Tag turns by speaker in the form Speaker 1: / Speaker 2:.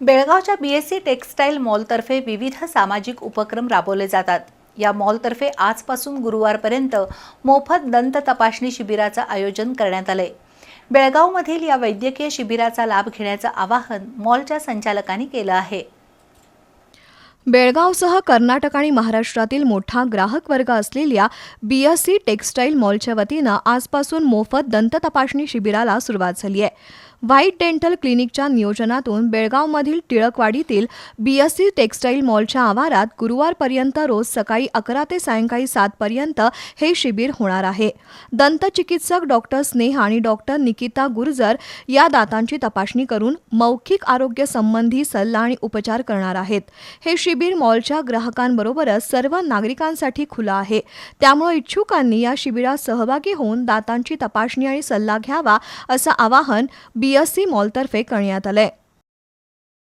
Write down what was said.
Speaker 1: बेळगावच्या B S C textile मॉलतर्फे विविध सामाजिक उपक्रम राबवले जातात. या मॉलतर्फे आजपासून गुरुवारपर्यंत मोफत दंत तपासणी शिबिराचं आयोजन करण्यात आलंय. बेळगावमधील या वैद्यकीय शिबिराचा लाभ घेण्याचं आवाहन मॉलच्या संचालकांनी केलं आहे.
Speaker 2: बेळगावसह कर्नाटक आणि महाराष्ट्रातील मोठा ग्राहक वर्ग असलेल्या बी एस सी टेक्स्टाईल मॉलच्या वतीनं आजपासून मोफत दंत तपासणी शिबिराला सुरुवात झाली आहे. व्हाईट डेंटल क्लिनिकच्या नियोजनातून बेळगावमधील टिळकवाडीतील बी एस सी टेक्स्टाईल मॉलच्या आवारात गुरुवारपर्यंत रोज सकाळी अकरा ते सायंकाळी सातपर्यंत हे शिबिर होणार आहे. दंतचिकित्सक डॉक्टर स्नेहा आणि डॉक्टर निकिता गुर्जर या दातांची तपासणी करून मौखिक आरोग्य संबंधी सल्ला आणि उपचार करणार आहेत. हे शिबिर मॉलच्या ग्राहकांबरोबरच सर्व नागरिकांसाठी खुलं आहे. त्यामुळे इच्छुकांनी या शिबिरात सहभागी होऊन दातांची तपासणी आणि सल्ला घ्यावा असं आवाहन बी एस सी मॉलतर्फे करण्यात आलंय